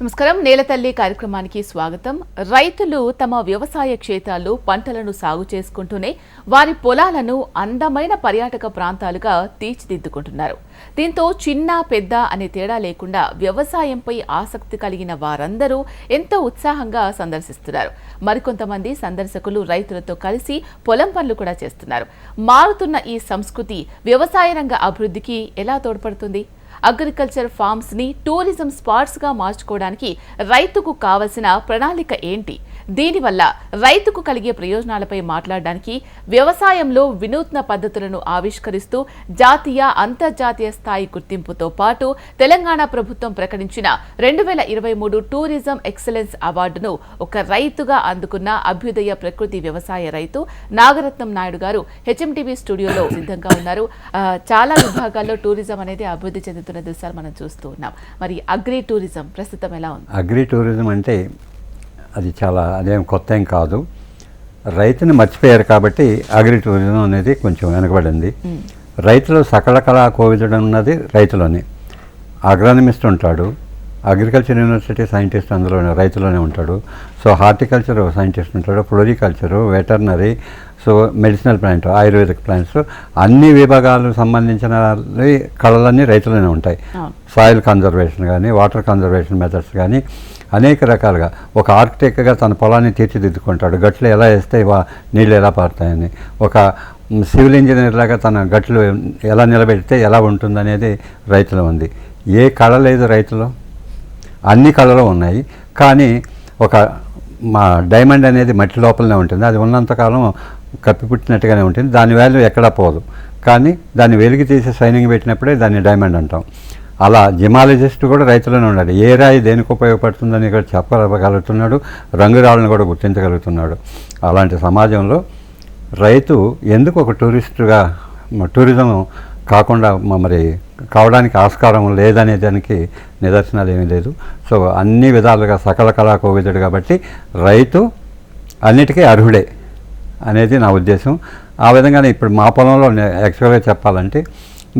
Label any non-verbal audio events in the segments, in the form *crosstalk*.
నమస్కారం. నేలతల్లి కార్యక్రమానికి స్వాగతం. రైతులు తమ వ్యవసాయ క్షేత్రాల్లో పంటలను సాగు చేసుకుంటూనే వారి పొలాలను అందమైన పర్యాటక ప్రాంతాలుగా తీర్చిదిద్దుకుంటున్నారు. దీంతో చిన్న పెద్ద అనే తేడా లేకుండా వ్యవసాయంపై ఆసక్తి కలిగిన వారందరూ ఎంతో ఉత్సాహంగా సందర్శిస్తున్నారు. మరికొంతమంది సందర్శకులు రైతులతో కలిసి పొలం పనులు కూడా చేస్తున్నారు. మారుతున్న ఈ సంస్కృతి వ్యవసాయ రంగ అభివృద్ధికి ఎలా తోడ్పడుతుంది? అగ్రికల్చర్ ఫార్మ్స్ని టూరిజం స్పాట్స్గా మార్చుకోవడానికి రైతుకు కావలసిన ప్రణాళిక ఏంటి? దీనివల్ల రైతుకు కలిగే ప్రయోజనాలపై మాట్లాడడానికి వ్యవసాయంలో వినూత్న పద్ధతులను ఆవిష్కరిస్తూ జాతీయ అంతర్జాతీయ స్థాయి గుర్తింపుతో పాటు తెలంగాణ ప్రభుత్వం ప్రకటించిన రెండు వేల ఇరవై మూడు టూరిజం ఎక్సలెన్స్ అవార్డును ఒక రైతుగా అందుకున్న అభ్యుదయ ప్రకృతి వ్యవసాయ రైతు నాగరత్నం నాయుడు గారు హెచ్ఎంటీవీ స్టూడియోలో సిద్ధంగా ఉన్నారు. చాలా విభాగాల్లో టూరిజం అనేది అభివృద్ధి చెందుతున్న దృశ్యాలు మనం చూస్తూ ఉన్నాం. మరి అగ్రి టూరిజం ప్రస్తుతం ఎలా ఉంది? అగ్రి టూరిజం అంటే అది చాలా అదేం కొత్త ఏం కాదు. రైతుని మర్చిపోయారు కాబట్టి అగ్రి టూరిజం అనేది కొంచెం వెనకబడింది. రైతులు సకల కళా కోవిదడం ఉన్నది రైతులోనే. అగ్రానమిస్ట్ ఉంటాడు అగ్రికల్చర్ యూనివర్సిటీ సైంటిస్ట్ అందులోనే రైతులోనే ఉంటాడు. సో హార్టికల్చర్ సైంటిస్ట్ ఉంటాడు floriculture veterinary so medicinal plant ayurvedic plants అన్ని విభాగాలకు సంబంధించిన కళలన్నీ రైతులోనే ఉంటాయి. సాయిల్ కన్జర్వేషన్ కానీ వాటర్ కన్జర్వేషన్ మెథడ్స్ కానీ అనేక రకాలుగా. ఒక ఆర్కిటెక్ట్గా తన పొలాన్ని తీర్చిదిద్దుకుంటాడు. గట్లు ఎలా వేస్తే నీళ్ళు ఎలా పారుతాయని. ఒక సివిల్ ఇంజనీర్ లాగా తన గట్లు ఎలా నిలబెడితే ఎలా ఉంటుందనేది రైతులో ఉంది. ఏ కళ లేదు రైతులో. అన్ని కళలు ఉన్నాయి. కానీ ఒక మా డైమండ్ అనేది మట్టి లోపలనే ఉంటుంది. అది ఉన్నంతకాలం కప్పిపుట్టినట్టుగానే ఉంటుంది. దాని వాల్యూ ఎక్కడా పోదు. కానీ దాన్ని వెలికి తీసి షైనింగ్ పెట్టినప్పుడే దాన్ని డైమండ్ అంటాం. అలా జిమాలజిస్ట్ కూడా రైతులోనే ఉన్నాడు ఏ రాయి దేనికి ఉపయోగపడుతుందని కూడా చెప్పగలుగుతున్నాడు రంగురాళ్ళని కూడా గుర్తించగలుగుతున్నాడు. అలాంటి సమాజంలో రైతు ఎందుకు ఒక టూరిస్టుగా టూరిజం కాకుండా మరి కావడానికి ఆస్కారం లేదనే దానికి నిదర్శనాలు ఏమీ లేదు. సో అన్ని విధాలుగా సకల కళా కోవిదుడు కాబట్టి రైతు అన్నిటికీ అర్హుడే అనేది నా ఉద్దేశం. ఆ విధంగానే ఇప్పుడు మా పొలంలో యాక్చువల్గా చెప్పాలంటే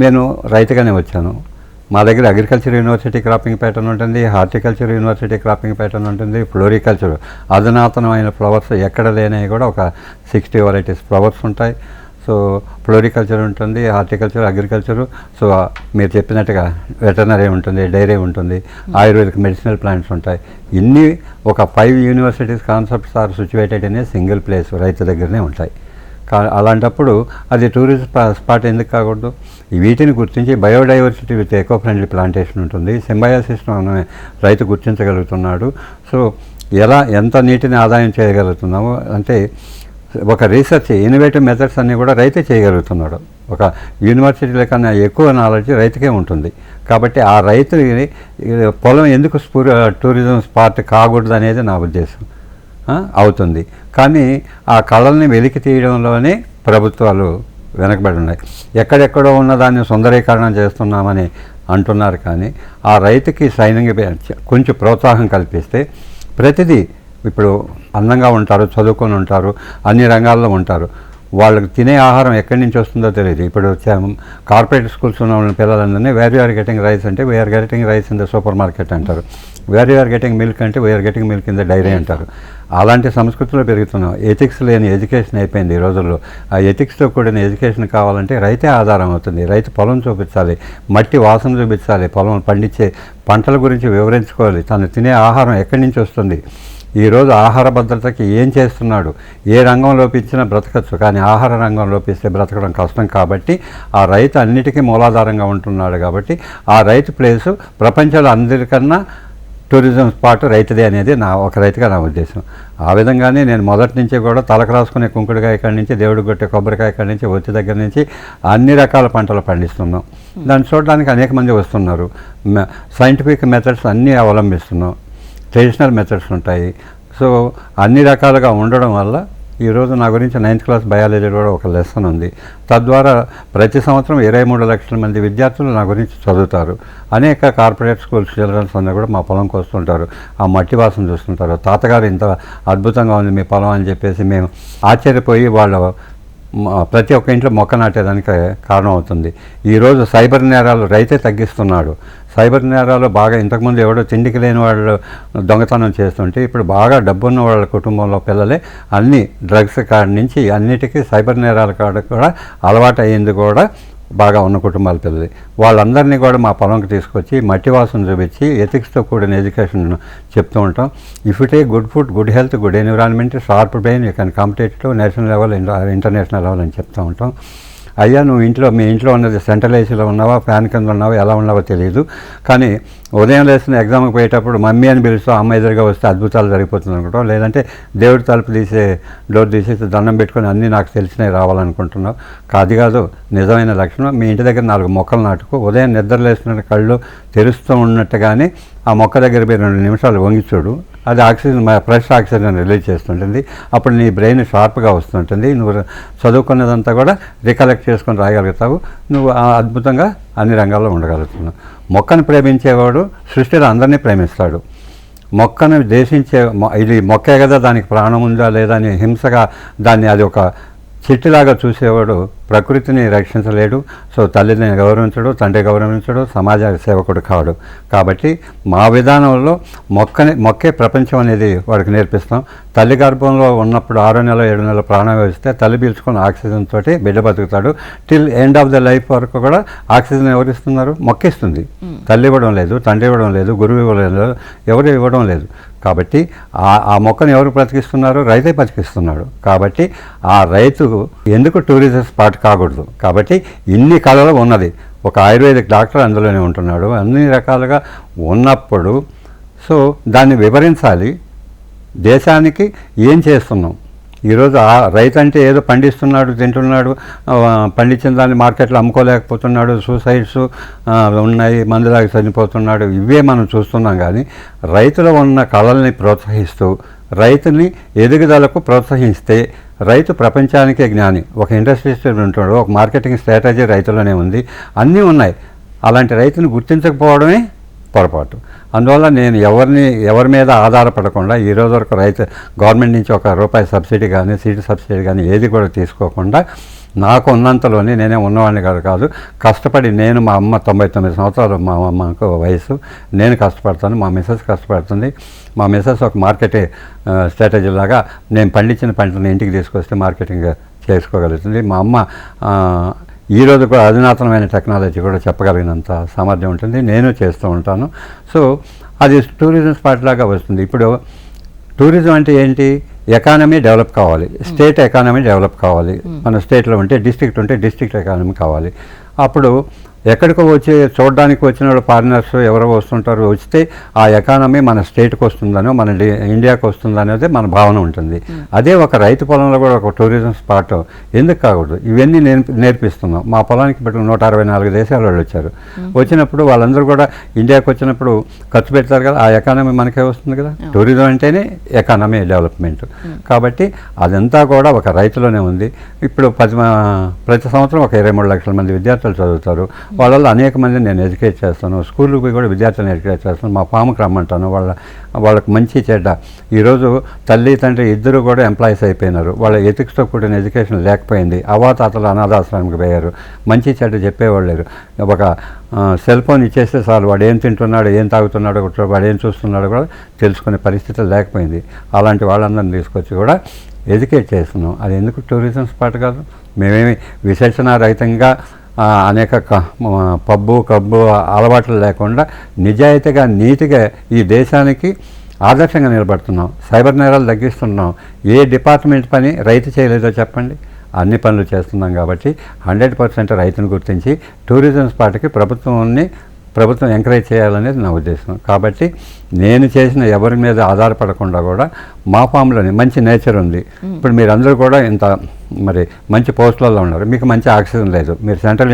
నేను రైతుగానే వచ్చాను. మా దగ్గర అగ్రికల్చర్ యూనివర్సిటీ క్రాపింగ్ ప్యాటర్న్ ఉంటుంది హార్టికల్చర్ యూనివర్సిటీ క్రాపింగ్ ప్యాటర్న్ ఉంటుంది ఫ్లోరికల్చర్ అధునాతనమైన ఫ్లవర్స్ ఎక్కడ లేనివి కూడా ఒక సిక్స్టీ వెరైటీస్ ఫ్లవర్స్ ఉంటాయి. సో ఫ్లోరికల్చర్ ఉంటుంది హార్టికల్చర్ అగ్రికల్చర్ సో మీరు చెప్పినట్టుగా వెటర్నరీ ఉంటుంది డైరీ ఉంటుంది ఆయుర్వేదిక్ మెడిసినల్ ప్లాంట్స్ ఉంటాయి. ఇన్ని ఒక five universities concepts are situated a single place రైతు దగ్గరనే ఉంటాయి. అలాంటప్పుడు అది టూరిస్ట్ స్పాట్ ఎందుకు కాకూడదు? వీటిని గుర్తించి biodiversity with eco friendly plantation ఉంటుంది. సింబయాసిస్ను మనమే రైతు గుర్తించగలుగుతున్నాడు. సో ఎలా ఎంత నీటిని ఆదాయం చేయగలుగుతున్నామో అంటే ఒక రీసెర్చ్ ఇన్నోవేటివ్ మెథడ్స్ అన్నీ కూడా రైతే చేయగలుగుతున్నాడు. ఒక యూనివర్సిటీల కన్నా ఎక్కువ నాలెడ్జ్ రైతుకే ఉంటుంది. కాబట్టి ఆ రైతు పొలం ఎందుకు స్ఫూర్ టూరిజం స్పాట్ కాకూడదు అనేది నా ఉద్దేశం. అవుతుంది. కానీ ఆ కళల్ని వెలికి తీయడంలోనే ప్రభుత్వాలు వెనకబడి ఉన్నాయి. ఎక్కడెక్కడో ఉన్న దాన్ని సుందరీకరణం చేస్తున్నామని అంటున్నారు కానీ ఆ రైతుకి సైనింగ్ కొంచెం ప్రోత్సాహం కల్పిస్తే ప్రతిదీ ఇప్పుడు అందంగా ఉంటారు చదువుకొని ఉంటారు అన్ని రంగాల్లో ఉంటారు. వాళ్ళకి తినే ఆహారం ఎక్కడి నుంచి వస్తుందో తెలియదు. ఇప్పుడు కార్పొరేట్ స్కూల్స్ ఉన్న వాళ్ళ పిల్లలందరినీ where you are getting rice అంటే we are getting rice in the supermarket అంటారు. Where you are getting milk అంటే we are getting milk in the dairy అంటారు. అలాంటి సంస్కృతిలో పెరుగుతున్నాం. ఎథిక్స్ లేని ఎడ్యుకేషన్ అయిపోయింది ఈ రోజుల్లో. ఆ ఎథిక్స్తో కూడిన ఎడ్యుకేషన్ కావాలంటే రైతే ఆధారం అవుతుంది. రైతు పొలం చూపించాలి మట్టి వాసన చూపించాలి పొలం పండించే పంటల గురించి వివరించుకోవాలి. తను తినే ఆహారం ఎక్కడి నుంచి వస్తుంది? ఈరోజు ఆహార భద్రతకి ఏం చేస్తున్నాడు? ఏ రంగం లోపించినా బ్రతకచ్చు కానీ ఆహార రంగం లోపిస్తే బ్రతకడం కష్టం కాబట్టి ఆ రైతు అన్నిటికీ మూలాధారంగా ఉంటున్నాడు కాబట్టి ఆ రైతు ప్లేసు ప్రపంచంలో అందరికన్నా టూరిజం స్పాట్ రైతుదే అనేది నా ఒక రైతుగా నా ఉద్దేశం. ఆ విధంగానే నేను మొదటి నుంచి కూడా తలకు రాసుకునే కుంకుడుకాయ కాడి నుంచి దేవుడు కొట్టే కొబ్బరికాయ కాడి నుంచి ఒత్తి దగ్గర నుంచి అన్ని రకాల పంటలు పండిస్తున్నాం. దాన్ని చూడడానికి అనేక మంది వస్తున్నారు. సైంటిఫిక్ మెథడ్స్ అన్నీ అవలంబిస్తున్నాం. ట్రెడిషనల్ మెథడ్స్ ఉంటాయి. సో అన్ని రకాలుగా ఉండడం వల్ల ఈరోజు నా గురించి నైన్త్ క్లాస్ బయాలజీ కూడా ఒక లెసన్ ఉంది. తద్వారా ప్రతి సంవత్సరం ఇరవై మూడు లక్షల మంది విద్యార్థులు నా గురించి చదువుతారు. అనేక కార్పొరేట్ స్కూల్స్ చిల్డ్రన్స్ అందరూ కూడా మా పొలంకి వస్తుంటారు ఆ మట్టి వాసన చూస్తుంటారు. తాతగారు ఇంత అద్భుతంగా ఉంది మీ పొలం అని చెప్పేసి మేము ఆశ్చర్యపోయి వాళ్ళ ప్రతి ఒక్క ఇంట్లో మొక్క నాటేదానికి కారణం అవుతుంది ఈరోజు సైబర్ నేరాలు రైతే తగ్గిస్తున్నాడు. సైబర్ నేరాలు బాగా ఇంతకుముందు ఎవడో తిండికి లేని వాళ్ళు దొంగతనం చేస్తుంటే ఇప్పుడు బాగా డబ్బున్న వాళ్ళ కుటుంబంలో పిల్లలే అన్ని డ్రగ్స్ కాడ నుంచి అన్నిటికీ సైబర్ నేరాల కాడ కూడా అలవాటు అయ్యింది కూడా బాగా ఉన్న కుటుంబాల పిల్లలు వాళ్ళందరినీ కూడా మా పొలంకి తీసుకొచ్చి మట్టి వాసన చూపించి ఎథిక్స్తో కూడిన ఎడ్యుకేషన్ చెప్తూ ఉంటాం. If it a good food good health good environment sharp brain you can competitive national level international level అని చెప్తూ ఉంటాం. అయ్యా నువ్వు ఇంట్లో మీ ఇంట్లో ఉన్నది సెంట్రల్ ఏసీలో ఉన్నావా ఫ్యాన్ కింద ఉన్నావా ఎలా ఉన్నావో తెలియదు కానీ ఉదయం లేసిన ఎగ్జామ్కి పోయేటప్పుడు మమ్మీ అని పిలుస్తూ అమ్మ ఎదురుగా వస్తే అద్భుతాలు జరిగిపోతుంది అనుకుంటాం లేదంటే దేవుడి తలుపు తీసే డోర్ తీసేసి దండం పెట్టుకొని అన్నీ నాకు తెలిసినవి రావాలనుకుంటున్నావు. కాదు కాదు నిజమైన లక్షణం మీ ఇంటి దగ్గర నాలుగు మొక్కలు నాటుకో. ఉదయం నిద్ర లేసిన కళ్ళు తెరుస్తూ ఉన్నట్టుగానే ఆ మొక్క దగ్గర పోయి రెండు నిమిషాలు వంగి చూడు. అది ఆక్సిజన్ ఫ్రెష్ ఆక్సిజన్ రిలీజ్ చేస్తుంటుంది. అప్పుడు నీ బ్రెయిన్ షార్ప్గా వస్తుంటుంది. నువ్వు చదువుకున్నదంతా కూడా రికలెక్ట్ చేసుకొని రాయగలుగుతావు. నువ్వు ఆ అద్భుతంగా అన్ని రంగాల్లో ఉండగలుగుతున్నావు. మొక్కను ప్రేమించేవాడు సృష్టిలో అందరినీ ప్రేమిస్తాడు. మొక్కను దేశించే ఇది మొక్కే కదా దానికి ప్రాణం ఉందా లేదా అని హింసగా దాన్ని అది ఒక చెట్టులాగా చూసేవాడు ప్రకృతిని రక్షించలేడు. సో తల్లిని గౌరవించడు తండ్రి గౌరవించడు సమాజ సేవకుడు కాడు. కాబట్టి మా విధానంలో మొక్కని మొక్కే ప్రపంచం అనేది వాడికి నేర్పిస్తాం. తల్లి గర్భంలో ఉన్నప్పుడు ఆరో నెల ఏడు నెలల ప్రాణం వేస్తే తల్లి పీల్చుకున్న ఆక్సిజన్ తోటి బిడ్డ బతుకుతాడు. Till end of the life వరకు కూడా ఆక్సిజన్ ఎవరు ఇస్తున్నారు? మొక్కిస్తుంది. తల్లి ఇవ్వడం లేదు తండ్రి ఇవ్వడం లేదు గురువు ఇవ్వడం లేదు ఎవరు ఇవ్వడం లేదు. కాబట్టి ఆ ఆ మొక్కను ఎవరు బ్రతికిస్తున్నారు? రైతే బ్రతికిస్తున్నాడు. కాబట్టి ఆ రైతు ఎందుకు టూరిజం స్పాట్ కాకూడదు? కాబట్టి ఇన్ని కళలు ఉన్నది. ఒక ఆయుర్వేదిక్ డాక్టర్ అందులోనే ఉంటున్నాడు. అన్ని రకాలుగా ఉన్నప్పుడు సో దాన్ని వివరించాలి. దేశానికి ఏం చేస్తున్నాం? ఈరోజు ఆ రైతు అంటే ఏదో పండిస్తున్నాడు తింటున్నాడు పండించిన దాన్ని మార్కెట్లో అమ్ముకోలేకపోతున్నాడు సూసైడ్స్ ఉన్నాయి మందులాగా చనిపోతున్నాడు ఇవే మనం చూస్తున్నాం కానీ రైతులో ఉన్న కళల్ని ప్రోత్సహిస్తూ రైతుని ఎదుగుదలకు ప్రోత్సహిస్తే రైతు ప్రపంచానికే జ్ఞాని. ఒక ఇండస్ట్రీ ఉంటాడు ఒక మార్కెటింగ్ స్ట్రాటజీ రైతులోనే ఉంది అన్నీ ఉన్నాయి. అలాంటి రైతుని గుర్తించకపోవడమే పొరపాటు. అందువల్ల నేను ఎవరిని ఎవరి మీద ఆధారపడకుండా ఈ రోజు వరకు రైతు గవర్నమెంట్ నుంచి ఒక రూపాయి సబ్సిడీ కానీ సీటు సబ్సిడీ కానీ ఏది కూడా తీసుకోకుండా నాకు ఉన్నంతలోనే నేనే ఉన్నవాడిని కాదు కాదు. కష్టపడి నేను మా అమ్మ తొంభై తొమ్మిది సంవత్సరాలు మా అమ్మకు వయసు. నేను కష్టపడతాను మా మిసెస్ కష్టపడుతుంది. మా మిసెస్ ఒక మార్కెట్ స్ట్రాటజీ లాగా నేను పండించిన పంటను ఇంటికి తీసుకొస్తే మార్కెటింగ్ చేసుకోగలుగుతుంది. మా అమ్మ ఆ, ఈ రోజు కూడా అధునాతనమైన టెక్నాలజీ కూడా చెప్పగలిగినంత సామర్థ్యం ఉంటుంది. నేను చేస్తూ ఉంటాను. సో అది టూరిజం స్పాట్ లాగా వస్తుంది. ఇప్పుడు టూరిజం అంటే ఏంటి? ఎకానమీ డెవలప్ కావాలి. స్టేట్ ఎకానమీ డెవలప్ కావాలి. మన స్టేట్లో ఉంటే డిస్ట్రిక్ట్ ఉంటే డిస్ట్రిక్ట్ ఎకానమీ కావాలి. అప్పుడు ఎక్కడికో వచ్చి చూడడానికి వచ్చిన వాళ్ళు ఫారినర్స్ ఎవరో వస్తుంటారు వస్తే ఆ ఎకానమీ మన స్టేట్కి వస్తుందనో మన ఇండియాకి వస్తుందనేది మన భావన ఉంటుంది. అదే ఒక రైతు పొలంలో కూడా ఒక టూరిజం స్పాట్ ఎందుకు కాకూడదు? ఇవన్నీ నేర్పి నేర్పిస్తున్నాం. మా పొలానికి ఇప్పుడు నూట అరవై నాలుగు దేశాల వాళ్ళు వచ్చారు. వచ్చినప్పుడు వాళ్ళందరూ కూడా ఇండియాకి వచ్చినప్పుడు ఖర్చు పెడతారు కదా ఆ ఎకానమీ మనకే వస్తుంది కదా. టూరిజం అంటేనే ఎకానమీ డెవలప్మెంట్ కాబట్టి అదంతా కూడా ఒక రైతులోనే ఉంది. ఇప్పుడు పది ప్రతి సంవత్సరం ఒక ఇరవై మూడు లక్షల మంది విద్యార్థులు చదువుతారు. వాళ్ళలో అనేక మంది నేను ఎడ్యుకేట్ చేస్తాను. స్కూల్కి పోయి కూడా విద్యార్థులను ఎడ్యుకేట్ చేస్తాను. మా ఫామ్కి రమ్మంటాను. వాళ్ళ వాళ్ళకి మంచి చెడ్డ. ఈరోజు తల్లి తండ్రి ఇద్దరు కూడా ఎంప్లాయీస్ అయిపోయినారు. వాళ్ళ ఎథిక్స్తో కూడిన ఎడ్యుకేషన్ లేకపోయింది. అవాతాతలు అనాథాశ్రమంకి పోయారు. మంచి చెడ్డ చెప్పేవాళ్ళు లేరు. ఒక సెల్ ఫోన్ ఇచ్చేస్తే చాలు. వాడు ఏం తింటున్నాడు ఏం తాగుతున్నాడు వాడు ఏం చూస్తున్నాడో కూడా తెలుసుకునే పరిస్థితి లేకపోయింది. అలాంటి వాళ్ళందరిని తీసుకొచ్చి కూడా ఎడ్యుకేట్ చేస్తున్నాం. అది ఎందుకు టూరిజం స్పాట్ కాదు? మేమేమి విశేషణ రహితంగా అనేక పబ్బు కబ్బు అలవాట్లు లేకుండా నిజాయితీగా నీతిగా ఈ దేశానికి ఆదర్శంగా నిలబడుతున్నాం. సైబర్ నేరాలు తగ్గిస్తున్నాం. ఏ డిపార్ట్మెంట్ పని రైతు చేయలేదో చెప్పండి. అన్ని పనులు చేస్తున్నాం కాబట్టి హండ్రెడ్ పర్సెంట్ రైతును గుర్తించి టూరిజం స్పాట్కి ప్రభుత్వాన్ని ప్రభుత్వం ఎంకరేజ్ చేయాలనేది నా ఉద్దేశం. కాబట్టి నేను చేసిన ఎవరి మీద ఆధారపడకుండా కూడా మా ఫామ్లోని మంచి నేచర్ ఉంది. ఇప్పుడు మీరందరూ కూడా ఇంత మరి మంచి పోస్టులలో ఉన్నారు. మీకు మంచి ఆక్సిజన్ లేదు. మీరు సెంట్రల్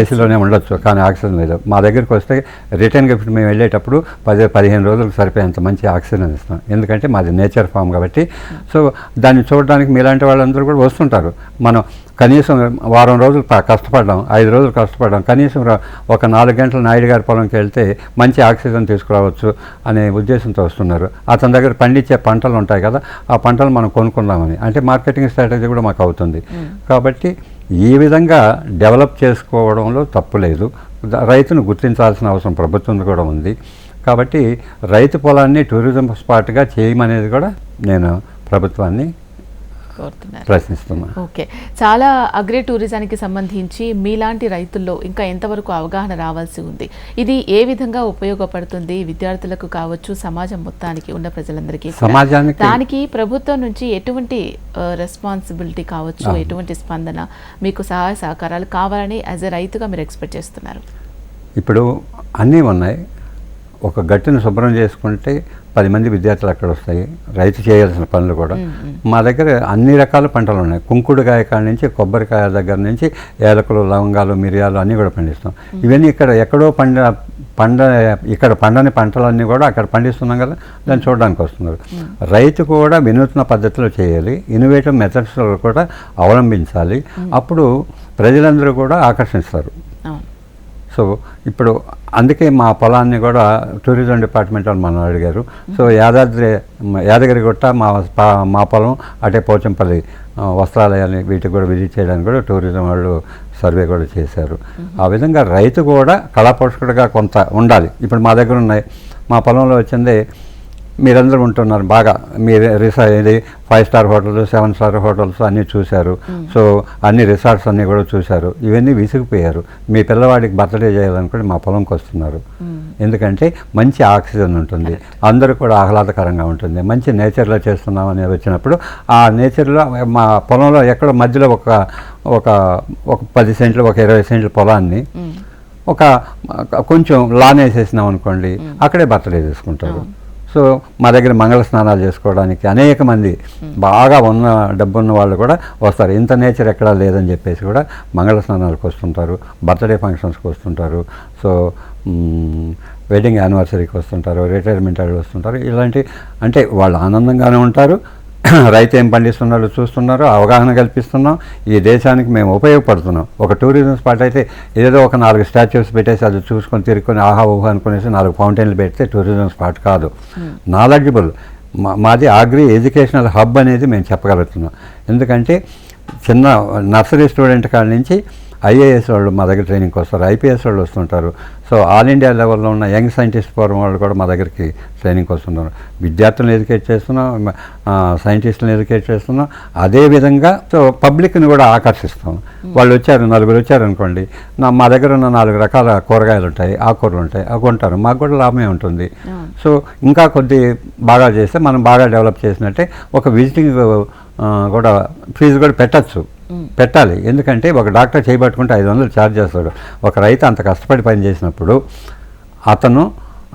ఏసీలోనే ఉండొచ్చు కానీ ఆక్సిజన్ లేదు. మా దగ్గరికి వస్తే రిటర్న్ గిఫ్ట్ మేము వెళ్ళేటప్పుడు పది పదిహేను రోజులకు సరిపోయేంత మంచి ఆక్సిజన్ ఇస్తాం ఎందుకంటే మాది నేచర్ ఫామ్ కాబట్టి. సో దాన్ని చూడడానికి మీలాంటి వాళ్ళందరూ కూడా వస్తుంటారు. మనం కనీసం వారం రోజులు కష్టపడ్డాం ఐదు రోజులు కష్టపడ్డాం. కనీసం ఒక నాలుగు గంటలు నాయుడు గారి పొలంకి వెళ్తే మంచి ఆక్సిజన్ తీసుకురావచ్చు రావచ్చు అనే ఉద్దేశంతో వస్తున్నారు. అతని దగ్గర పండించే పంటలు ఉంటాయి కదా ఆ పంటలు మనం కొనుక్కుందామని. అంటే మార్కెటింగ్ స్ట్రాటజీ కూడా మాకు అవుతుంది. కాబట్టి ఈ విధంగా డెవలప్ చేసుకోవడంలో తప్పు లేదు. రైతును గుర్తించాల్సిన అవసరం ప్రభుత్వం కూడా ఉంది. కాబట్టి రైతు పొలాన్ని టూరిజం స్పాట్గా చేయమనేది కూడా నేను ప్రభుత్వాన్ని కోరుతున్నారు. ప్రశ్నిస్తున్నాను. ఓకే. చాలా అగ్రి టూరిజానికి సంబంధించి మీలాంటి రైతుల్లో ఇంకా ఎంతవరకు అవగాహన రావాల్సి ఉంది? ఇది ఏ విధంగా ఉపయోగపడుతుంది? విద్యార్థులకు కావచ్చు సమాజం మొత్తానికి ఉన్న ప్రజలందరికీ. సమాజానికి దానికి ప్రభుత్వం నుంచి ఎటువంటి రెస్పాన్సిబిలిటీ కావచ్చు. ఎటువంటి స్పందన మీకు సహాయ సహకారాలు కావాలని యాజ్ ఎ రైతుగా మీరు ఎక్స్పెక్ట్ చేస్తున్నారు? ఇప్పుడు అన్నీ ఉన్నాయి. ఒక గట్టును శుభ్రం చేసుకుంటే పది మంది విద్యార్థులు అక్కడ వస్తాయి. రైతు చేయాల్సిన పనులు కూడా. మా దగ్గర అన్ని రకాల పంటలు ఉన్నాయి. కుంకుడుకాయ కాడ నుంచి కొబ్బరికాయ దగ్గర నుంచి ఏలకులు లవంగాలు మిరియాలు అన్నీ కూడా పండిస్తాం. ఇవన్నీ ఇక్కడ ఎక్కడో పండ పండ ఇక్కడ పండని పంటలన్నీ కూడా అక్కడ పండిస్తున్నాం కదా. దాన్ని చూడడానికి వస్తున్నారు. రైతు కూడా వినూత్న పద్ధతిలో చేయాలి. ఇన్నోవేటివ్ మెథడ్స్ కూడా అవలంబించాలి. అప్పుడు ప్రజలందరూ కూడా ఆకర్షిస్తారు. సో ఇప్పుడు అందుకే మా పొలాన్ని కూడా టూరిజం డిపార్ట్మెంట్ వాళ్ళు మనం అడిగారు. సో యాదాద్రి యాదగిరిగుట్ట మా మా పొలం అటే పోచంపల్లి వస్త్రాలయాన్ని వీటికి కూడా విజిట్ చేయడానికి కూడా టూరిజం వాళ్ళు సర్వే కూడా చేశారు. ఆ విధంగా రైతు కూడా కళాపోషకుడిగా కొంత ఉండాలి. ఇప్పుడు మా దగ్గర ఉన్నాయి. మా పొలంలో వచ్చింది మీరందరూ ఉంటున్నారు బాగా. మీరు రిసా ఇది five star hotels seven star hotels అన్నీ చూశారు. సో అన్ని రిసార్ట్స్ అన్నీ కూడా చూశారు. ఇవన్నీ విసిగిపోయారు. మీ పిల్లవాడికి బర్త్డే చేయాలనుకుంటే మా పొలంకి వస్తున్నారు. ఎందుకంటే మంచి ఆక్సిజన్ ఉంటుంది. అందరూ కూడా ఆహ్లాదకరంగా ఉంటుంది. మంచి నేచర్లో చేస్తున్నాం అనేది వచ్చినప్పుడు ఆ నేచర్లో మా పొలంలో ఎక్కడో మధ్యలో ఒక ఒక ఒక పది సెంట్లు ఒక ఇరవై సెంట్ల పొలాన్ని ఒక కొంచెం లాన్ వేసేసినాం అనుకోండి అక్కడే బర్త్డే చేసుకుంటారు. సో మా దగ్గర మంగళ స్నానాలు చేసుకోవడానికి అనేక మంది బాగా ఉన్న డబ్బున్న వాళ్ళు కూడా వస్తారు. ఇంత నేచర్ ఎక్కడా లేదని చెప్పేసి కూడా మంగళ స్నానాలకు వస్తుంటారు. బర్త్డే ఫంక్షన్స్కి వస్తుంటారు. సో వెడ్డింగ్ యానివర్సరీకి వస్తుంటారు. రిటైర్మెంట్ అవి వస్తుంటారు. ఇలాంటి అంటే వాళ్ళు ఆనందంగానే ఉంటారు. *coughs* రైతు ఏం పండిస్తున్నారో చూస్తున్నారు అవగాహన కల్పిస్తున్నాం. ఈ దేశానికి మేము ఉపయోగపడుతున్నాం. ఒక టూరిజం స్పాట్ అయితే ఏదో ఒక నాలుగు స్టాచ్యూస్ పెట్టేసి అది చూసుకొని తిరుక్కొని ఆహా ఊహా అనుకునేసి నాలుగు ఫౌంటైన్లు పెడితే టూరిజం స్పాట్ కాదు. నాలెడ్జబుల్ మా మాది అగ్రి ఎడ్యుకేషనల్ హబ్ అనేది మేము చెప్పగలుగుతున్నాం. ఎందుకంటే చిన్న నర్సరీ స్టూడెంట్ కాడ నుంచి ఐఏఎస్ వాళ్ళు మా దగ్గర ట్రైనింగ్కి వస్తారు. ఐపీఎస్ వాళ్ళు వస్తుంటారు. సో ఆల్ ఇండియా లెవెల్లో ఉన్న యంగ్ సైంటిస్ట్ ఫోరం వాళ్ళు కూడా మా దగ్గరికి ట్రైనింగ్కి వస్తున్నారు విద్యార్థులను ఎడ్యుకేట్ చేస్తున్నాం సైంటిస్టులను ఎడ్యుకేట్ చేస్తున్నాం. అదేవిధంగా సో పబ్లిక్ని కూడా ఆకర్షిస్తాం. వాళ్ళు వచ్చారు నలుగురు వచ్చారు అనుకోండి. నా మా దగ్గర ఉన్న నాలుగు రకాల కూరగాయలు ఉంటాయి ఆకుకూరలు ఉంటాయి అవి కొంటారు. మాకు కూడా లాభమే ఉంటుంది. సో ఇంకా కొద్ది బాగా చేస్తే మనం బాగా డెవలప్ చేసినట్టే ఒక విజిటింగ్ కూడా ఫీజు కూడా పెట్టచ్చు. పెట్టాలి. ఎందుకంటే ఒక డాక్టర్ చేయబట్టుకుంటే ఐదు వందలు ఛార్జ్ చేస్తాడు. ఒక రైతు అంత కష్టపడి పని చేసినప్పుడు అతను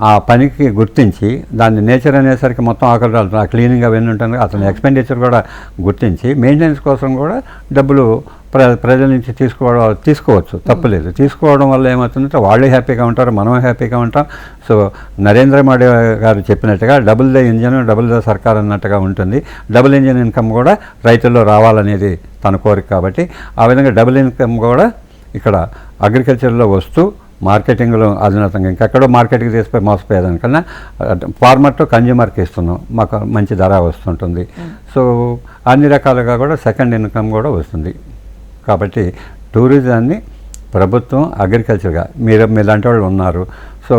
ఆ పనికి గుర్తించి దాన్ని నేచర్ అనేసరికి మొత్తం ఆకలి ఆ క్లీనింగ్ అవన్నీ ఉంటుంది అతని ఎక్స్పెండిచర్ కూడా గుర్తించి మెయింటెనెన్స్ కోసం కూడా డబ్బులు ప్ర ప్రజల నుంచి తీసుకోవడం తీసుకోవచ్చు. తప్పులేదు. తీసుకోవడం వల్ల ఏమవుతుందంటే వాళ్ళు హ్యాపీగా ఉంటారు మనం హ్యాపీగా ఉంటాం. సో నరేంద్ర మోడీ గారు చెప్పినట్టుగా double the engine double the సర్కార్ అన్నట్టుగా ఉంటుంది. డబుల్ ఇంజన్ ఇన్కమ్ కూడా రైతుల్లో రావాలనేది తన కోరిక కాబట్టి ఆ విధంగా డబుల్ ఇన్కమ్ కూడా ఇక్కడ అగ్రికల్చర్లో వస్తూ మార్కెటింగ్లో అధునాతంగా. ఇంకెక్కడో మార్కెట్కి తీసుకుపోయి మోసపోయేదానికన్నా ఫార్మర్ టు కన్జ్యూమర్కి ఇస్తున్నాం. మాకు మంచి ధర వస్తుంటుంది. సో అన్ని రకాలుగా కూడా సెకండ్ ఇన్కమ్ కూడా వస్తుంది. కాబట్టి టూరిజాన్ని ప్రభుత్వం అగ్రికల్చర్గా మీరు మీలాంటి వాళ్ళు ఉన్నారు. సో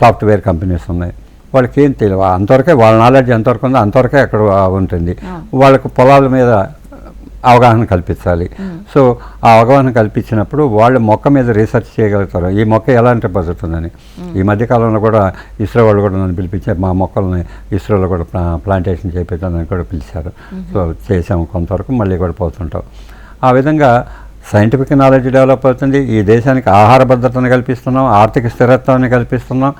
సాఫ్ట్వేర్ కంపెనీస్ ఉన్నాయి. వాళ్ళకి ఏం తెలియదు. అంతవరకే వాళ్ళ నాలెడ్జ్ ఎంతవరకు ఉందో అంతవరకే అక్కడ ఉంటుంది. వాళ్ళకు పొలాల మీద అవగాహన కల్పించాలి. సో ఆ అవగాహన కల్పించినప్పుడు వాళ్ళు మొక్క మీద రీసెర్చ్ చేయగలుగుతారు. ఈ మొక్క ఎలాంటి బతుకుతుందని ఈ మధ్య కాలంలో కూడా ఇస్రో వాళ్ళు కూడా నన్ను పిలిపించారు. మా మొక్కల్ని ఇస్రోలో కూడా ప్లా ప్లాంటేషన్ చేయించాలని కూడా పిలిచారు. సో చేసాము కొంతవరకు మళ్ళీ కూడా పోతుంటాం. ఆ విధంగా సైంటిఫిక్ నాలెడ్జ్ డెవలప్ అవుతుంది. ఈ దేశానికి ఆహార భద్రతను కల్పిస్తున్నాం ఆర్థిక స్థిరత్వాన్ని కల్పిస్తున్నాం.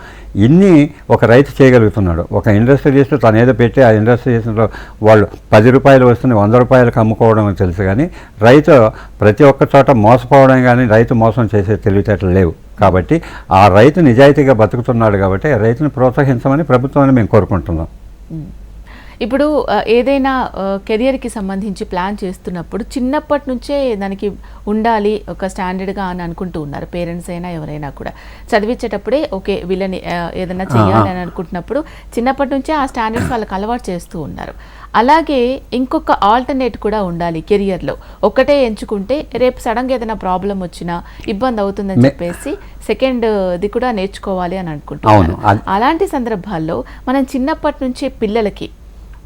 ఇన్ని ఒక రైతు చేయగలుగుతున్నాడు. ఒక ఇండస్ట్రియలిస్ట్ తను ఏదో పెట్టి ఆ ఇండస్ట్రియలిస్ట్లో వాళ్ళు పది రూపాయలు వస్తుంది వంద రూపాయలకు అమ్ముకోవడం తెలుసు కానీ రైతు ప్రతి ఒక్క చోట మోసపోవడం కానీ రైతు మోసం చేసే తెలివితేటలు లేవు. కాబట్టి ఆ రైతు నిజాయితీగా బతుకుతున్నాడు కాబట్టి రైతును ప్రోత్సహించమని ప్రభుత్వాన్ని మేము కోరుకుంటున్నాం. ఇప్పుడు ఏదైనా కెరియర్కి సంబంధించి ప్లాన్ చేస్తున్నప్పుడు చిన్నప్పటి నుంచే దానికి ఉండాలి ఒక స్టాండర్డ్గా అని అనుకుంటూ ఉన్నారు పేరెంట్స్ అయినా ఎవరైనా కూడా. చదివించేటప్పుడే ఓకే వీళ్ళని ఏదైనా చేయాలి అని అనుకుంటున్నప్పుడు చిన్నప్పటి నుంచే ఆ స్టాండర్డ్స్ వాళ్ళకి అలవాటు చేస్తూ ఉన్నారు. అలాగే ఇంకొక ఆల్టర్నేట్ కూడా ఉండాలి కెరియర్లో. ఒకటే ఎంచుకుంటే రేపు సడన్గా ఏదైనా ప్రాబ్లం వచ్చినా ఇబ్బంది అవుతుందని చెప్పేసి సెకండ్ ఇది కూడా నేర్చుకోవాలి అని అది- అలాంటి సందర్భాల్లో మనం చిన్నప్పటి నుంచే పిల్లలకి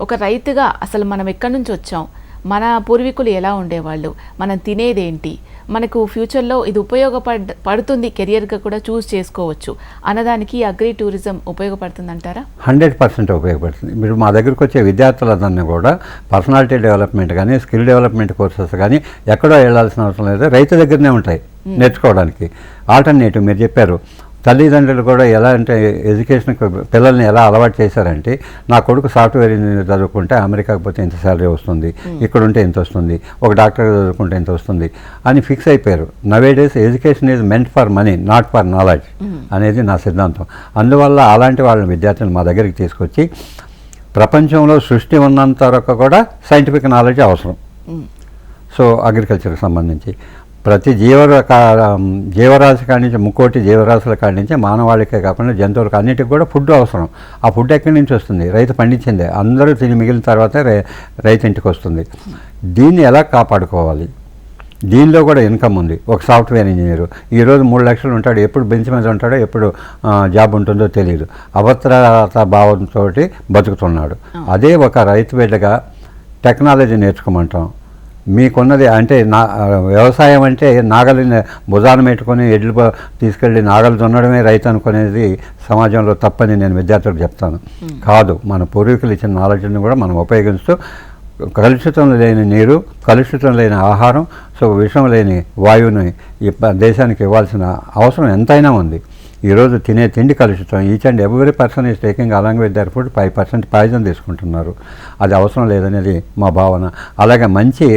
ఒక రైతుగా అసలు మనం ఎక్కడి నుంచి వచ్చాం? మన పూర్వీకులు ఎలా ఉండేవాళ్ళు? మనం తినేదేంటి? మనకు ఫ్యూచర్లో ఇది ఉపయోగపడ పడుతుంది కెరియర్గా కూడా చూస్ చేసుకోవచ్చు. అన్నదానికి అగ్రి టూరిజం ఉపయోగపడుతుందంటారా? హండ్రెడ్ పర్సెంట్ ఉపయోగపడుతుంది. మీరు మా దగ్గరకు వచ్చే విద్యార్థులందరినీ కూడా పర్సనాలిటీ డెవలప్మెంట్ కానీ స్కిల్ డెవలప్మెంట్ కోర్సెస్ కానీ ఎక్కడో వెళ్ళాల్సిన అవసరం లేదు. రైతు దగ్గరనే ఉంటాయి నేర్చుకోవడానికి. ఆల్టర్నేటివ్ మీరు చెప్పారు. తల్లిదండ్రులు కూడా ఎలా అంటే ఎడ్యుకేషన్ పిల్లల్ని ఎలా అలవాటు చేశారంటే నా కొడుకు సాఫ్ట్వేర్ ఇంజనీర్ చదువుకుంటే అమెరికాకి పోతే ఇంత శాలరీ వస్తుంది ఇక్కడ ఉంటే ఇంత వస్తుంది ఒక డాక్టర్ చదువుకుంటే ఇంత వస్తుంది అని ఫిక్స్ అయిపోయారు. Nowadays education is meant for money not for knowledge అనేది నా సిద్ధాంతం. అందువల్ల అలాంటి వాళ్ళ విద్యార్థులు మా దగ్గరికి తీసుకొచ్చి ప్రపంచంలో సృష్టి ఉన్నంత వరకు కూడా సైంటిఫిక్ నాలెడ్జ్ అవసరం. సో అగ్రికల్చర్కి సంబంధించి. ప్రతి జీవ జీవరాశి కాడి నుంచి ముక్కోటి జీవరాశుల కాడి నుంచి మానవాళికే కాకుండా జంతువులకు అన్నిటికి కూడా ఫుడ్ అవసరం. ఆ ఫుడ్ ఎక్కడి నుంచి వస్తుంది? రైతు పండించిందే. అందరూ తిని మిగిలిన తర్వాతే రై రైతు ఇంటికి వస్తుంది. దీన్ని ఎలా కాపాడుకోవాలి? దీనిలో కూడా ఇన్కమ్ ఉంది. ఒక సాఫ్ట్వేర్ ఇంజనీరు. ఈరోజు మూడు లక్షలు ఉంటాడు. ఎప్పుడు బెంచ్ మీద ఉంటాడో ఎప్పుడు జాబ్ ఉంటుందో తెలియదు అభద్రత భావంతో బతుకుతున్నాడు. అదే ఒక రైతు బిడ్డగా టెక్నాలజీ నేర్చుకోమంటాం. మీకున్నది అంటే నా వ్యవసాయం అంటే నాగలిని భుజాన పెట్టుకొని ఎడ్లు తీసుకెళ్ళి నాగలు దున్నడమే రైతు అనుకునేది సమాజంలో తప్పని నేను విద్యార్థులకు చెప్తాను. కాదు మన పూర్వీకులు ఇచ్చిన నాలెడ్జ్ని కూడా మనం ఉపయోగిస్తూ కలుషితం లేని నీరు కలుషితం లేని ఆహారం సో విషం లేని వాయువుని ఈ దేశానికి ఇవ్వాల్సిన అవసరం ఎంతైనా ఉంది. ఈరోజు తినే తిండి కలుషితం. Each and every person is taking along with their food five percent poison తీసుకుంటున్నారు. అది అవసరం లేదనేది మా భావన. అలాగే మంచి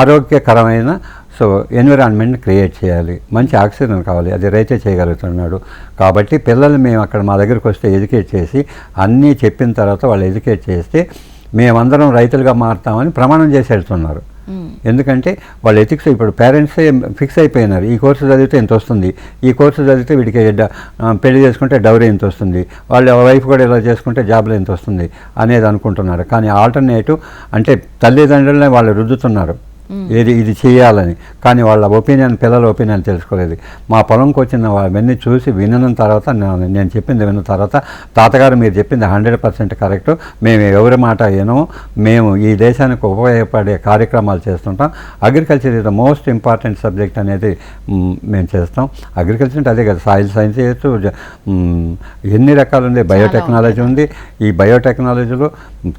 ఆరోగ్యకరమైన సో ఎన్విరాన్మెంట్ క్రియేట్ చేయాలి. మంచి ఆక్సిజన్ కావాలి. అది రైతే చేయగలుగుతున్నాడు. కాబట్టి పిల్లలు మేము అక్కడ మా దగ్గరికి వస్తే ఎడ్యుకేట్ చేసి అన్నీ చెప్పిన తర్వాత వాళ్ళు ఎడ్యుకేట్ చేస్తే మేమందరం రైతులుగా మారుతామని ప్రమాణం చేసి వెళ్తున్నారు. ఎందుకంటే వాళ్ళు ఎథిక్స్ ఇప్పుడు పేరెంట్సే ఫిక్స్ అయిపోయినారు. ఈ కోర్సు చదివితే ఇంత వస్తుంది? ఈ కోర్సు చదివితే వీడికి పెళ్ళి చేసుకుంటే డౌరీ ఇంత వస్తుంది? వాళ్ళ వైఫ్ కూడా ఇలా చేసుకుంటే జాబ్లో ఇంత వస్తుంది? అనేది అనుకుంటున్నారు. కానీ ఆల్టర్నేటివ్ అంటే తల్లిదండ్రులనే వాళ్ళు రుద్దుతున్నారు. ఏది ఇది చేయాలని. కానీ వాళ్ళ ఒపీనియన్ పిల్లల ఒపీనియన్ తెలుసుకోలేదు. మా పొలంకి వచ్చిన అవన్నీ చూసి విన్న తర్వాత నేను చెప్పింది విన్న తర్వాత తాతగారు మీరు చెప్పింది హండ్రెడ్ పర్సెంట్ కరెక్ట్. మేము ఎవరి మాట వినము మేము ఈ దేశానికి ఉపయోగపడే కార్యక్రమాలు చేస్తుంటాం. Agriculture is the most important subject అనేది మేము చేస్తాం. అగ్రికల్చర్ అంటే అదే కదా సాయిల్ సైన్స్ చేయొచ్చు ఎన్ని రకాలు ఉంది బయోటెక్నాలజీ ఉంది. ఈ బయోటెక్నాలజీలో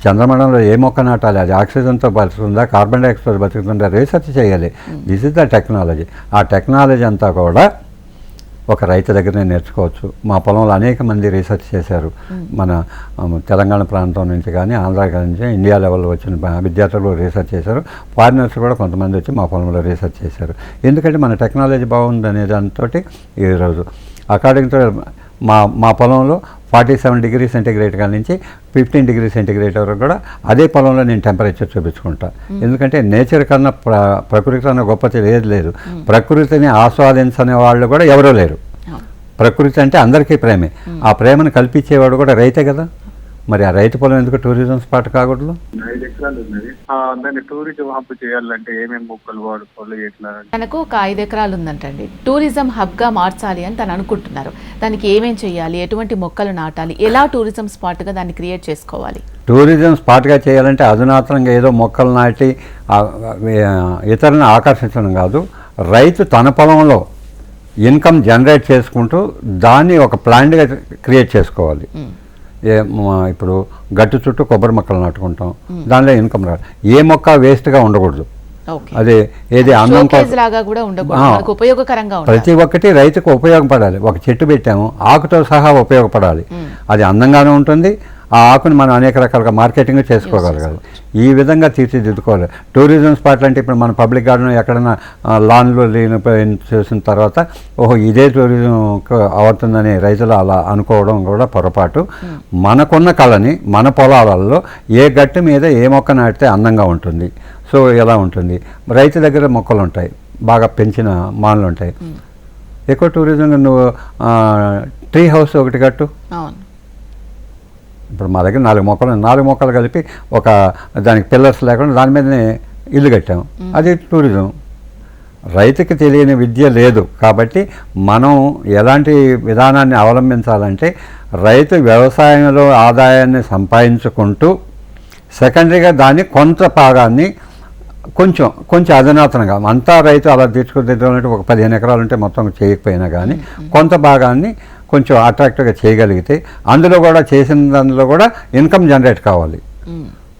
చంద్రమండలంలో ఏ మొక్క నాటాలి? అది ఆక్సిజన్తో బతుకుతుందా? కార్బన్ డైఆక్సైడ్ బతుకుతుందా? రీసెర్చ్ చేయాలి. దిస్ ఇస్ ద టెక్నాలజీ ఆ టెక్నాలజీ అంతా కూడా ఒక రైతు దగ్గరనే నేర్చుకోవచ్చు. మా పొలంలో అనేక మంది రీసెర్చ్ చేశారు. మన ఆ, తెలంగాణ ప్రాంతం నుంచి కానీ ఆంధ్ర నుంచి ఇండియా లెవెల్లో వచ్చిన విద్యార్థులు రీసెర్చ్ చేశారు. ఫారినర్స్ కూడా కొంతమంది వచ్చి మా పొలంలో రీసెర్చ్ చేశారు. ఎందుకంటే మన టెక్నాలజీ బాగుంది అనే దాంతో ఈరోజు అకార్డింగ్ టు మా మా పొలంలో ఫార్టీ సెవెన్ డిగ్రీ సెంటిగ్రేడ్ కాడ నుంచి ఫిఫ్టీన్ డిగ్రీ సెంటిగ్రేడ్ వరకు కూడా అదే పొలంలో నేను టెంపరేచర్ చూపించుకుంటా. ఎందుకంటే నేచర్ కన్నా ప్ర ప్రకృతి కన్నా గొప్పది లేదు లేదు. ప్రకృతిని ఆస్వాదించని వాళ్ళు కూడా ఎవరూ లేరు. ప్రకృతి అంటే అందరికీ ప్రేమే. ఆ ప్రేమను కల్పించేవాడు కూడా రైతే కదా. మరి ఆ రైతు పొలం ఎందుకు టూరిజం స్పాట్ కాకూడదు? ఐదు ఎకరాలు ఉన్నది. ఆ, దాన్ని టూరిజం హబ్ చేయాలంటే ఏమేమి మొక్కలు వాడుకోవాలి ఎట్లా? తనకు ఒక ఐదు ఎకరాలు ఉందంటండి. టూరిజం హబ్గా మార్చాలి అని తను అనుకుంటున్నారు. దానికి ఏమేం చేయాలి ఎటువంటి మొక్కలు నాటాలి ఎలా టూరిజం స్పాట్గా దాన్ని క్రియేట్ చేసుకోవాలి? టూరిజం స్పాట్గా చేయాలంటే అధునాతనంగా ఏదో మొక్కలు నాటి ఆ, ఆ, ఇతరులను ఆకర్షించడం కాదు. రైతు తన పొలంలో ఇన్కమ్ జనరేట్ చేసుకుంటూ దాన్ని ఒక ప్లాంట్గా క్రియేట్ చేసుకోవాలి. ఏ ఇప్పుడు గట్టు చుట్టూ కొబ్బరి మొక్కలు నాటుకుంటాం. దానిలో ఇన్కమ్ రాదు. ఏ మొక్క వేస్ట్గా ఉండకూడదు. అదే ఏది అన్నం ప్రతి ఒక్కటి రైతుకు ఉపయోగపడాలి. ఒక చెట్టు పెట్టాము ఆకుతో సహా ఉపయోగపడాలి. అది అందంగానే ఉంటుంది ఆ ఆకుని మనం అనేక రకాలుగా మార్కెటింగ్ చేసుకోగలగాలి. ఈ విధంగా తీర్చిదిద్దుకోవాలి. టూరిజం స్పాట్లు అంటే ఇప్పుడు మన పబ్లిక్ గార్డెన్ ఎక్కడైనా లాన్లో లేని చూసిన తర్వాత ఓహో ఇదే టూరిజం అవుతుందని రైతులు అలా అనుకోవడం కూడా పొరపాటు. మనకున్న కళని మన పొలాలలో ఏ గట్టు మీద ఏ మొక్క నాటితే అందంగా ఉంటుంది. సో ఎలా ఉంటుంది? రైతు దగ్గర మొక్కలు ఉంటాయి. బాగా పెంచిన మానులు ఉంటాయి. ఎక్కువ టూరిజంగా నువ్వు ట్రీ హౌస్ ఒకటి కట్టు. ఇప్పుడు మా దగ్గర నాలుగు మొక్కలు. నాలుగు మొక్కలు కలిపి ఒక దానికి పిల్లర్స్ లేకుండా దాని మీదనే ఇల్లు కట్టాం అది టూరిజం. రైతుకి తెలియని విద్య లేదు. కాబట్టి మనం ఎలాంటి విధానాన్ని అవలంబించాలంటే రైతు వ్యవసాయంలో ఆదాయాన్ని సంపాదించుకుంటూ సెకండరీగా దాన్ని కొంత భాగాన్ని కొంచెం కొంచెం అధునాతనంగా అంతా రైతు అలా తీర్చుకున్నట్టు ఒక పదిహేను ఎకరాలు ఉంటే మొత్తం చేయకపోయినా కానీ కొంత భాగాన్ని కొంచెం అట్రాక్టివ్గా చేయగలిగితే అందులో కూడా చేసిన దానిలో కూడా ఇన్కమ్ జనరేట్ కావాలి.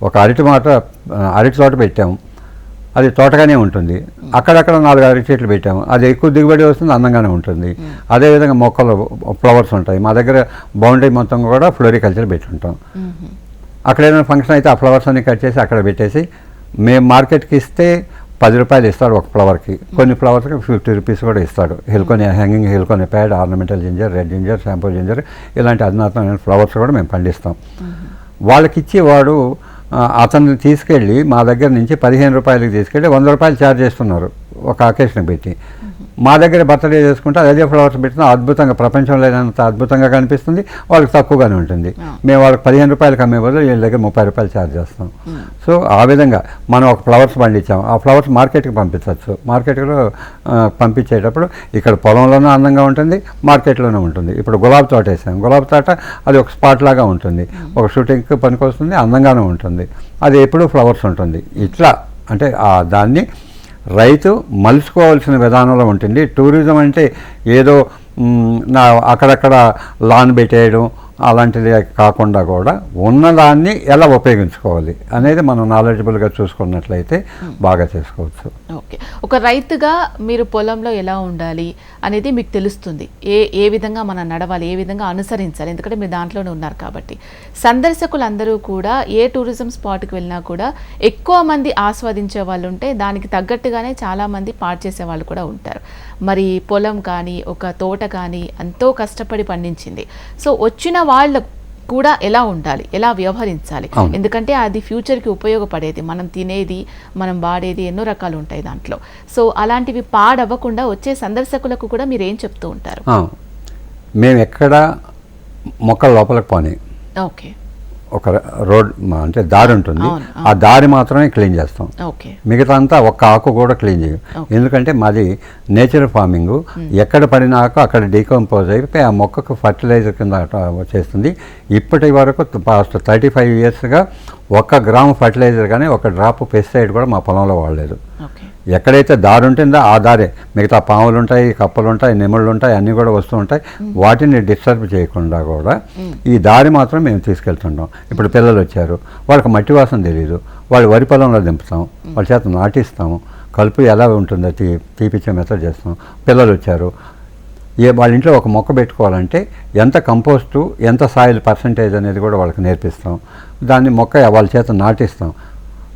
ఒక అరటి మాట అరటి తోట పెట్టాము. అది తోటగానే ఉంటుంది. అక్కడక్కడ నాలుగు అరటి చెట్లు పెట్టాము. అది ఎక్కువ దిగుబడి వస్తుంది అందంగానే ఉంటుంది. అదేవిధంగా మొక్కలు ఫ్లవర్స్ ఉంటాయి. మా దగ్గర బౌండరీ మొత్తం కూడా ఫ్లోరికల్చర్ పెట్టుంటాం. అక్కడ ఏదైనా ఫంక్షన్ అయితే ఆ ఫ్లవర్స్ అన్ని కట్ చేసి అక్కడ పెట్టేసి మేము మార్కెట్కి ఇస్తే పది రూపాయలు ఇస్తాడు ఒక ఫ్లవర్కి. కొన్ని ఫ్లవర్స్కి ఫిఫ్టీ రూపీస్ కూడా ఇస్తాడు. Heliconia hanging heliconia pad ornamental ginger red ginger shampoo ginger ఇలాంటి అధునాతనమైన ఫ్లవర్స్ కూడా మేము పండిస్తాం. వాళ్ళకి ఇచ్చి వాడు అతన్ని తీసుకెళ్ళి మా దగ్గర నుంచి పదిహేను రూపాయలకి తీసుకెళ్ళి వంద రూపాయలు ఛార్జ్ చేస్తున్నారు. ఒక అకేషన్ పెట్టి. మా దగ్గర బర్త్డే చేసుకుంటే అదే ఫ్లవర్స్ పెట్టినా అద్భుతంగా ప్రపంచంలో లేనంత అద్భుతంగా కనిపిస్తుంది. వాళ్ళకి తక్కువగానే ఉంటుంది. మేము వాళ్ళకి పదిహేను రూపాయలకి అమ్మే బదులు వీళ్ళ దగ్గర ముప్పై రూపాయలు ఛార్జ్ చేస్తాం. సో ఆ విధంగా మనం ఒక ఫ్లవర్స్ పండించాం. ఆ ఫ్లవర్స్ మార్కెట్కి పంపించవచ్చు. మార్కెట్లో పంపించేటప్పుడు ఇక్కడ పొలంలోనూ అందంగా ఉంటుంది మార్కెట్లోనూ ఉంటుంది. ఇప్పుడు గులాబీ తోట వేసాం. గులాబీ తోట అది ఒక స్పాట్ లాగా ఉంటుంది. ఒక షూటింగ్కి పనికొస్తుంది అందంగానే ఉంటుంది. అది ఎప్పుడూ ఫ్లవర్స్ ఉంటుంది. ఇట్లా అంటే దాన్ని రైతు మలుచుకోవాల్సిన విధానంలో ఉంటుంది. టూరిజం అంటే ఏదో నా అక్కడక్కడ లాన్ పెట్టేయడం అలాంటిది కాకుండా కూడా ఉన్నదాన్ని ఎలా ఉపయోగించుకోవాలి అనేది మనం నాలెడ్జబుల్గా చూసుకున్నట్లయితే బాగా చేసుకోవచ్చు. ఓకే. ఒక రైతుగా మీరు పొలంలో ఎలా ఉండాలి అనేది మీకు తెలుస్తుంది. ఏ ఏ విధంగా మనం నడవాలి ఏ విధంగా అనుసరించాలి ఎందుకంటే మీరు దాంట్లోనే ఉన్నారు కాబట్టి. సందర్శకులందరూ కూడా ఏ టూరిజం స్పాట్కి వెళ్ళినా కూడా ఎక్కువ మంది ఆస్వాదించే వాళ్ళు ఉంటే దానికి తగ్గట్టుగానే చాలామంది పాడు చేసే వాళ్ళు కూడా ఉంటారు. మరి పొలం కానీ ఒక తోట కానీ ఎంతో కష్టపడి పండించింది. సో వచ్చిన వాళ్ళకు కూడా ఎలా ఉండాలి? ఎలా వ్యవహరించాలి. ఎందుకంటే అది ఫ్యూచర్కి ఉపయోగపడేది. మనం తినేది మనం వాడేది ఎన్నో రకాలు ఉంటాయి దాంట్లో. సో అలాంటివి పాడవ్వకుండా వచ్చే సందర్శకులకు కూడా మీరు ఏం చెప్తూ ఉంటారు? మేము ఎక్కడ మొక్కల లోపలికి పోనీ. ఓకే. ఒక రోడ్ అంటే దారి ఉంటుంది. ఆ దారి మాత్రమే క్లీన్ చేస్తాం. మిగతా అంతా ఒక్క ఆకు కూడా క్లీన్ చేయం. ఎందుకంటే మాది నేచర్ ఫార్మింగ్. ఎక్కడ పడిన ఆకు అక్కడ డీకంపోజ్ అయిపోయి ఆ మొక్కకు ఫర్టిలైజర్ కింద చేస్తుంది. ఇప్పటి వరకు పాస్ట్ థర్టీ ఫైవ్ ఇయర్స్గా ఒక్క గ్రామ్ ఫర్టిలైజర్ కానీ ఒక డ్రాప్ పెస్టిసైడ్ కూడా మా పొలంలో వాడలేదు. ఎక్కడైతే దారి ఉంటుందో ఆ దారే. మిగతా పాములు ఉంటాయి కప్పలు ఉంటాయి నెమళ్ళు ఉంటాయి అన్నీ కూడా వస్తూ ఉంటాయి. వాటిని డిస్టర్బ్ చేయకుండా కూడా ఈ దారి మాత్రం మేము తీసుకెళ్తుంటాం. ఇప్పుడు పిల్లలు వచ్చారు. వాళ్ళకి మట్టి వాసన తెలియదు వాళ్ళు వరి పొలంలో దింపుతాం. వాళ్ళ చేత నాటిస్తాము. కలుపు ఎలా ఉంటుందో తీ తీపిచ్చే మెథడ్ చేస్తాం. పిల్లలు వచ్చారు. ఏ వాళ్ళ ఇంట్లో ఒక మొక్క పెట్టుకోవాలంటే ఎంత కంపోస్టు ఎంత సాయిల్ పర్సంటేజ్ అనేది కూడా వాళ్ళకి నేర్పిస్తాం. దాన్ని మొక్క వాళ్ళ చేత నాటిస్తాం.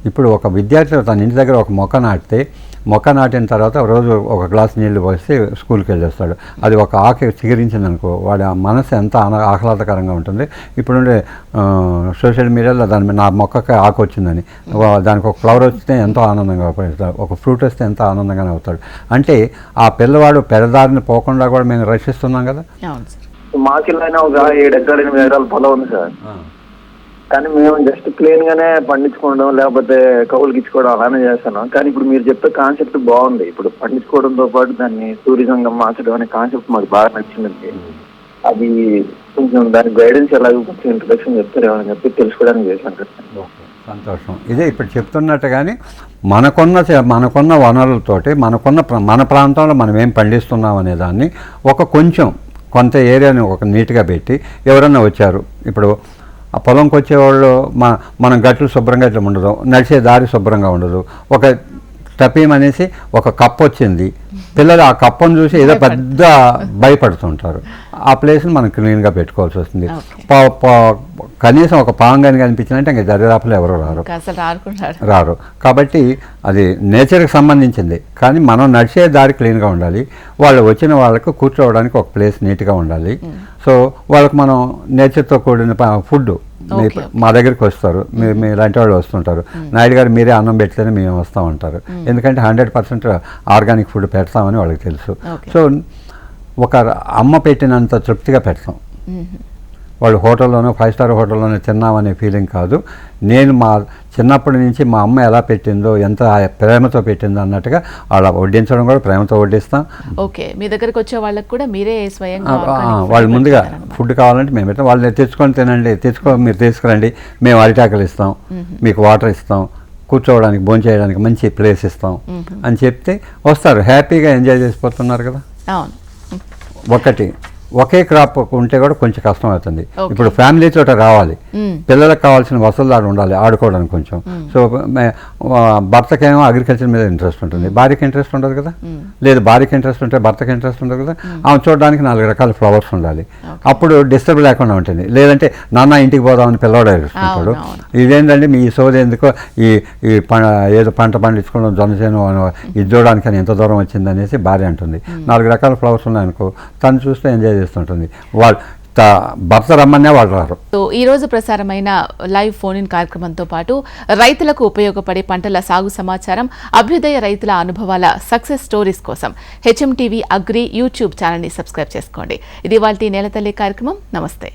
ఇప్పుడు ఒక విద్యార్థి తన ఇంటి దగ్గర ఒక మొక్క నాటితే మొక్క నాటిన తర్వాత రోజు ఒక గ్లాస్ నీళ్ళు పోసి స్కూల్కి వెళ్ళేస్తాడు. అది ఒక ఆకు చిగురించింది అనుకో వాడి ఆ మనసు ఎంత ఆహ్లాదకరంగా ఉంటుంది. ఇప్పుడు సోషల్ మీడియాలో దాని మీద నా మొక్కకి ఆకు వచ్చిందని. దానికి ఒక ఫ్లవర్ వస్తే ఎంతో ఆనందంగా పడతాడు ఒక ఫ్రూట్ వస్తే ఎంతో ఆనందంగానే అవుతాడు. అంటే ఆ పిల్లవాడు పెడదారిని పోకుండా కూడా మేము రక్షిస్తున్నాం కదా? అవును సార్. మాకిల్లైనా ఒక ఏడు ఎకరాలు ఎనిమిది ఎకరాల పొలం ఉంది సార్. కానీ మేము జస్ట్ ప్లేన్ గానే పండించుకోవడం లేకపోతే కవులకి ఇచ్చుకోవడం అలానే చేస్తున్నాం. కానీ ఇప్పుడు మీరు చెప్పే కాన్సెప్ట్ బాగుంది. ఇప్పుడు పండించుకోవడంతో పాటు దాన్ని టూరిజం గా మార్చడం అనే కాన్సెప్ట్ మాకు బాగా నచ్చిందండి. అది కొంచెం దాని గైడెన్స్ ఎలాగో కొంచెం ఇంట్రడక్షన్ చెప్తారేమో చెప్పి తెలుసుకోవడానికి చేశాను. సంతోషం. ఇదే ఇప్పుడు చెప్తున్నట్టుగానే మనకున్న మనకున్న వనరులతోటి మనకున్న మన ప్రాంతంలో మనం ఏం పండిస్తున్నాం అనే దాన్ని ఒక కొంచెం కొంత ఏరియాని ఒక నీట్గా పెట్టి ఎవరన్నా వచ్చారు. ఇప్పుడు ఆ పొలంకి వచ్చేవాళ్ళు మన మనం గట్లు శుభ్రంగా ఇట్లా ఉండదు నడిచే దారి శుభ్రంగా ఉండదు. ఒక టపీం అనేసి ఒక కప్ వచ్చింది పిల్లలు ఆ కప్పను చూసి ఏదో పెద్ద భయపడుతుంటారు. ఆ ప్లేస్ని మనం క్లీన్గా పెట్టుకోవాల్సి వస్తుంది. కనీసం ఒక పాంగాని కనిపించినంటే ఇంకా దరిదాపులు ఎవరు రారు. రారు. కాబట్టి అది నేచర్కి సంబంధించింది. కానీ మనం నడిచే దారి క్లీన్గా ఉండాలి. వాళ్ళు వచ్చిన వాళ్ళకు కూర్చోవడానికి ఒక ప్లేస్ నీట్గా ఉండాలి. సో వాళ్ళకి మనం నేచర్తో కూడిన ఫుడ్ మా దగ్గరికి వస్తారు. మీ మీ ఇలాంటి వాళ్ళు వస్తుంటారు. నాయుడు గారు మీరే అన్నం పెట్టలేని మేము వస్తామంటారు ఎందుకంటే హండ్రెడ్ పర్సెంట్ ఆర్గానిక్ ఫుడ్ పెడతామని వాళ్ళకి తెలుసు. సో ఒక అమ్మ పెట్టినంత తృప్తిగా పెడతాం. వాళ్ళు హోటల్లోనో ఫైవ్ స్టార్ హోటల్లోనో తిన్నామనే ఫీలింగ్ కాదు. నేను మా చిన్నప్పటి నుంచి మా అమ్మ ఎలా పెట్టిందో ఎంత ప్రేమతో పెట్టిందో అన్నట్టుగా అలా వడ్డించడం కూడా ప్రేమతో వడ్డిస్తాం. ఓకే. మీ దగ్గరకు వచ్చే వాళ్ళకి కూడా మీరే స్వయంగా వాళ్ళు ముందుగా. ఫుడ్ కావాలంటే మేము పెట్టాం వాళ్ళు తెచ్చుకొని తినండి తెచ్చుకో మీరు తీసుకురండి మేము అరిటాకులు ఇస్తాం. మీకు వాటర్ ఇస్తాం. కూర్చోవడానికి భోంచేయడానికి మంచి ప్లేస్ ఇస్తాం. అని చెప్తే వస్తారు. హ్యాపీగా ఎంజాయ్ చేసిపోతున్నారు కదా. అవును. ఒకటి. ఒకే క్రాప్ ఉంటే కూడా కొంచెం కష్టం అవుతుంది. ఇప్పుడు ఫ్యామిలీ తోట రావాలి. పిల్లలకు కావాల్సిన వసతులు ఆడ ఉండాలి ఆడుకోవడానికి కొంచెం. సో భర్తకేమో అగ్రికల్చర్ మీద ఇంట్రెస్ట్ ఉంటుంది. భార్యకి ఇంట్రెస్ట్ ఉండదు కదా? లేదు భార్యకి ఇంట్రెస్ట్ ఉంటే భర్తకి ఇంట్రెస్ట్ ఉండదు కదా? ఆమె చూడడానికి నాలుగు రకాల ఫ్లవర్స్ ఉండాలి. అప్పుడు డిస్టర్బ్ లేకుండా ఉంటుంది. లేదంటే నాన్న ఇంటికి పోదామని పిల్లవాడు ఏడుస్తుంటాడు. ఇదేంటంటే మీ సోది ఎందుకో? ఈ ఈ ప ఏదో పంట పండించుకోవడం జొన్నచేను ఇది చూడడానికి అని ఎంత దూరం వచ్చింది అనేసి భార్య అంటుంది. నాలుగు రకాల ఫ్లవర్స్ ఉన్నాయనుకో తను చూస్తే ఎంజాయ్ చేస్తుంటుంది. వాళ్ళు భర్త రమ్మనే వాళ్ళు రారు. సో ఈ రోజు ప్రసారమైన లైవ్ ఫోన్ ఇన్ కార్యక్రమంతో పాటు రైతులకు ఉపయోగపడే పంటల సాగు సమాచారం అభ్యుదయ రైతుల అనుభవాల సక్సెస్ స్టోరీస్ కోసం హెచ్ఎం టీవీ అగ్రి యూట్యూబ్ ఛానల్ని సబ్స్క్రైబ్ చేసుకోండి. ఇది వాళ్ళ నేలతల్లి కార్యక్రమం. నమస్తే.